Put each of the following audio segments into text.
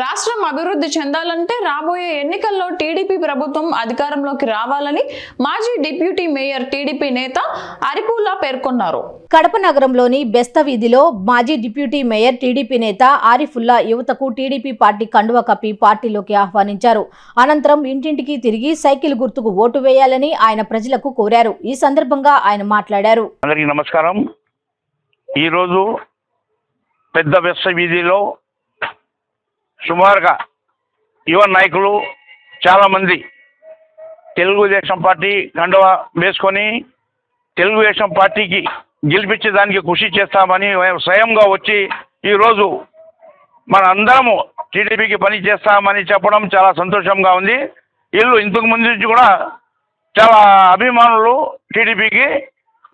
రాష్ట్రం అభివృద్ధి చెందాలంటే రాబోయే ఎన్నికల్లో టీడీపీ ప్రభుత్వం అధికారంలోకి రావాలని మాజీ డిప్యూటీ మేయర్ టీడీపీ నేత అరిపూల పేర్కొన్నారు. కడప నగరంలోని బెస్త వీధిలో మాజీ డిప్యూటీ మేయర్ టీడీపీ నేత ఆరిఫుల్లా యువతకు టీడీపీ పార్టీ కండువ కప్పి పార్టీలోకి ఆహ్వానించారు. అనంతరం ఇంటింటికి తిరిగి సైకిల్ గుర్తుకు ఓటు వేయాలని ఆయన ప్రజలకు కోరారు. ఈ సందర్భంగా ఆయన మాట్లాడారు. అందరికీ నమస్కారం. ఈరోజు పెద్ద వెస్ట వీధిలో సుమారుగా యువ నాయకులు చాలామంది తెలుగుదేశం పార్టీ గండవ వేసుకొని తెలుగుదేశం పార్టీకి గెలిపించేదానికి కృషి చేస్తామని స్వయంగా వచ్చి ఈరోజు మన అందరము టీడీపీకి పని చేస్తామని చెప్పడం చాలా సంతోషంగా ఉంది. వీళ్ళు ఇంతకు ముందు నుంచి కూడా చాలా అభిమానులు టీడీపీకి.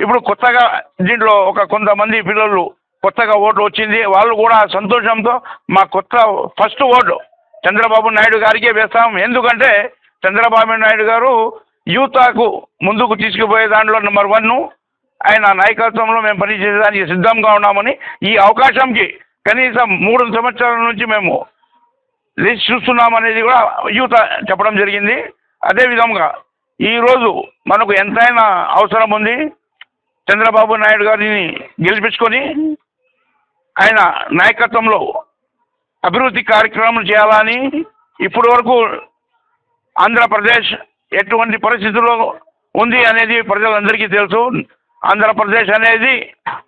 ఇప్పుడు కొత్తగా దీంట్లో ఒక కొంతమంది పిల్లలు కొత్తగా ఓటు వచ్చింది. వాళ్ళు కూడా సంతోషంతో మా కొత్త ఫస్ట్ ఓటు చంద్రబాబు నాయుడు గారికే వేస్తాం. ఎందుకంటే చంద్రబాబు నాయుడు గారు యువతకు ముందుకు తీసుకుపోయే దాంట్లో నెంబర్ వన్ ఆయన నాయకత్వంలో మేము పనిచేసేదానికి సిద్ధంగా ఉన్నామని ఈ అవకాశంకి కనీసం మూడు సంవత్సరాల నుంచి మేము లిస్ట్ చూస్తున్నాం అనేది కూడా యువత చెప్పడం జరిగింది. అదేవిధంగా ఈరోజు మనకు ఎంతైనా అవసరం ఉంది. చంద్రబాబు నాయుడు గారిని గెలిపించుకొని ఆయన నాయకత్వంలో అభివృద్ధి కార్యక్రమాలు చేయాలని ఇప్పటి వరకు ఆంధ్రప్రదేశ్ ఎటువంటి పరిస్థితుల్లో ఉంది అనేది ప్రజలందరికీ తెలుసు. ఆంధ్రప్రదేశ్ అనేది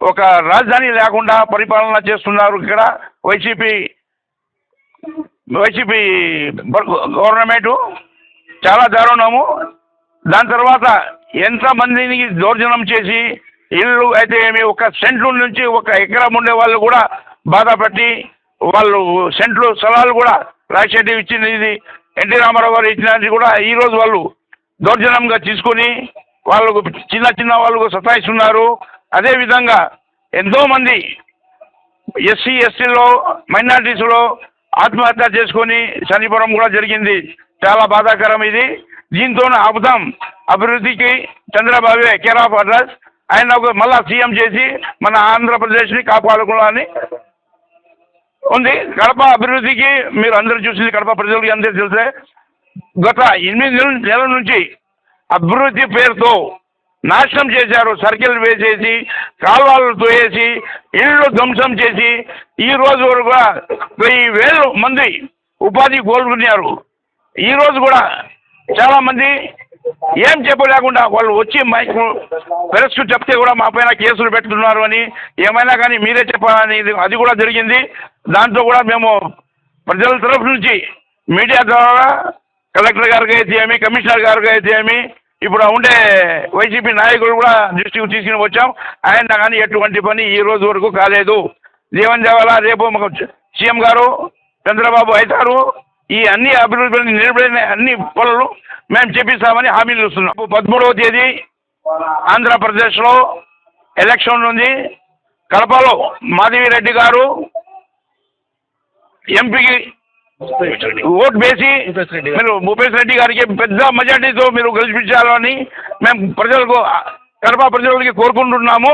ఒక రాజధాని లేకుండా పరిపాలన చేస్తున్నారు ఇక్కడ వైసీపీ వైసీపీ గవర్నమెంటు. చాలా దారుణము. దాని తర్వాత ఎంతమందిని దౌర్జన్యం చేసి ఇల్లు అయితే ఏమి ఒక సెంట్లు నుంచి ఒక ఎకరం ఉండే వాళ్ళు కూడా బాధపడి వాళ్ళు సెంట్లు స్థలాలు కూడా రాజశేఖర్ ఇచ్చింది ఇది ఎన్టీ రామారావు గారు ఇచ్చినది కూడా ఈరోజు వాళ్ళు దౌర్జన్యంగా తీసుకొని వాళ్ళకు చిన్న చిన్న వాళ్ళకు సతాయిస్తున్నారు. అదేవిధంగా ఎంతోమంది ఎస్సీ ఎస్టీలో మైనార్టీస్లో ఆత్మహత్య చేసుకొని చనిపోవడం కూడా జరిగింది. చాలా బాధాకరం ఇది. దీంతో ఆపుదాం. అభివృద్ధికి చంద్రబాబు కేర్ ఆఫ్ అడ్రస్. ఆయన ఒక మళ్ళా సీఎం చేసి మన ఆంధ్రప్రదేశ్ని కాపాడుకోవాలని ఉంది. కడప అభివృద్ధికి మీరు అందరూ చూసింది కడప ప్రజలకి అందరూ తెలిసే గత ఎనిమిది నెలల నుంచి అభివృద్ధి పేరుతో నాశనం చేశారు. సర్కిల్ వేసేసి కాలువలు తోయేసి ఇళ్ళు ధ్వంసం చేసి ఈ రోజు వరకు కూడా వెయ్యి వేలు మంది ఉపాధి కోలుకున్నారు ఈ రోజు కూడా చాలామంది ఏం చెప్పలేకుండా వాళ్ళు వచ్చి మైక్ ప్రెస్కు చెప్తే కూడా మా పైన కేసులు పెట్టుతున్నారు అని ఏమైనా కానీ మీరే చెప్పాలని అది కూడా జరిగింది. దాంట్లో కూడా మేము ప్రజల తరఫు నుంచి మీడియా ద్వారా కలెక్టర్ గారికి అయితే ఏమి కమిషనర్ గారికి అయితే ఏమి ఇప్పుడు ఉండే వైసీపీ నాయకులు కూడా దృష్టికి తీసుకుని వచ్చాం. ఆయన కానీ ఎటువంటి పని ఈ రోజు వరకు కాలేదు. జీవన్ దేవాల రేపు మాకు సీఎం గారు చంద్రబాబు అవుతారు. ఈ అన్ని అభివృద్ధి నిలబడిన అన్ని పనులు మేము చేపిస్తామని హామీలు ఇస్తున్నాం. పదమూడవ తేదీ ఆంధ్రప్రదేశ్లో ఎలక్షన్ ఉంది. కడపలో మాధవిరెడ్డి గారు ఎంపీకి ఓటు వేసి మీరు భూపేశ్ రెడ్డి గారికి పెద్ద మెజార్టీతో మీరు గెలిపించాలని మేము ప్రజలకు కడప ప్రజలకి కోరుకుంటున్నాము.